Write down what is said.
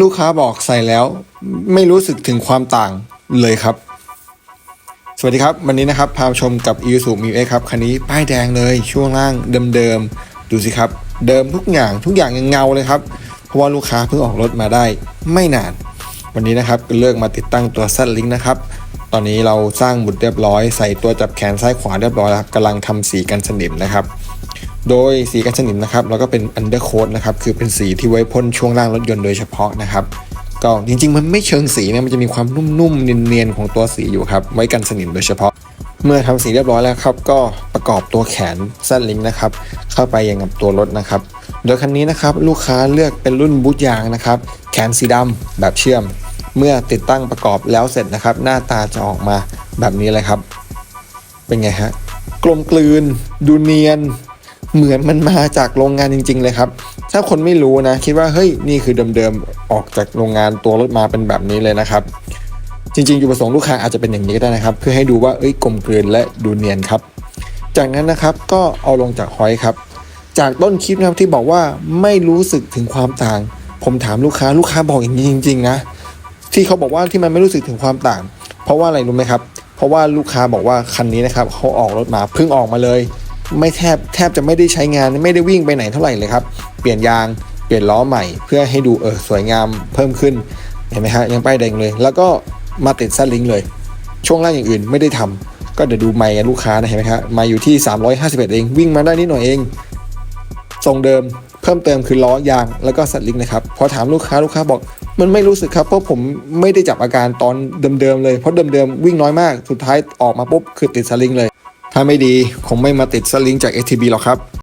ลูกค้าบอกใส่แล้ว ไม่รู้สึกถึงความต่างเลยครับ สวัสดีครับ วันนี้นะครับ พาชมกับ i s u m i x ครับ คันนี้ป้ายแดงเลยช่วงล่างเดิมๆ ดูสิครับ เดิมทุกอย่างทุกอย่างยังเงาเลยครับ เพราะว่าลูกค้าเพิ่งออกรถมาได้ไม่นาน วันนี้นะครับเลือกมาติดตั้งตัวซัดลิงนะครับ ตอนนี้เราสร้างหมุดเรียบร้อย ใส่ตัวจับแขนซ้ายขวาเรียบร้อยแล้วกำลังทำสีกันสนิมนะครับ โดยสีกันสนิมนะครับแล้วก็เป็น undercoat นะครับคือเป็นสีที่ไว้พ่นช่วงล่างรถยนต์โดยเฉพาะนะครับก็จริงๆ มันไม่เชิงสีนะมันจะมีความนุ่มๆเนียนๆของตัวสีอยู่ครับไว้กันสนิมโดยเฉพาะ เมื่อทำสีเรียบร้อยแล้วครับก็ประกอบตัวแขนสั้นลิงก์นะครับเข้าไปยังกับตัวรถนะครับ โดยคันนี้นะครับลูกค้าเลือกเป็นรุ่นบูทยางนะครับแขนสีดำแบบเชื่อม เมื่อติดตั้งประกอบแล้วเสร็จนะครับ หน้าตาจะออกมาแบบนี้เลยครับ เป็นไงฮะกลมกลืน ดูเนียน เหมือนมันมาจากโรงงานจริง ๆ เลยครับ ถ้าคนไม่รู้นะ คิดว่าเฮ้ยนี่คือเดิมๆออกจากโรงงานตัวรถมาเป็นแบบนี้เลยนะครับ จริงๆจุดประสงค์ลูกค้าอาจจะเป็นอย่างนี้ก็ได้นะครับ เพื่อให้ดูว่าเอ้ยกลมกลืนและดูเนียนครับ จากนั้นนะครับก็เอาลงจากหอยครับ จากต้นคลิปนะครับที่บอกว่าไม่รู้สึกถึงความต่าง ผมถามลูกค้าลูกค้าบอกอย่างนี้จริง ๆ นะที่เขาบอกว่าที่มันไม่รู้สึกถึงความต่าง เพราะว่าอะไรรู้ไหมครับ เพราะว่าลูกค้าบอกว่าคันนี้นะครับเขาออกรถมาเพิ่งออกมาเลย ไม่แทบแทบจะไม่ได้ใช้งานไม่ได้วิ่งไปไหนเท่าไหร่เลยครับ เปลี่ยนยางเปลี่ยนล้อใหม่ เพื่อให้ดูเออสวยงามเพิ่มขึ้นเห็นไหมฮะยังป้ายแดงเลย แล้วก็มาติดซัลลิงเลย ช่วงล่างอย่างอื่นไม่ได้ทำก็เดี๋ยวดูไมค์ลูกค้านะเห็นไหมครับไมาอยู่ที่ 351 เองวิ่งมาได้นิดหน่อยเองทรงเดิมเพิ่มเติมคือล้อยางแล้วก็สัตว์ลิงนะครับพอถามลูกค้าลูกค้าบอกมันไม่รู้สึกครับเพราะผมไม่ได้จับอาการตอนเดิมๆเลยเพราะเดิมๆวิ่งน้อยมาก สุดท้ายออกมาปุ๊บคือติดสลิงเลย ถ้าไม่ดีคงไม่มาติดสลิงจาก ATB หรอกครับ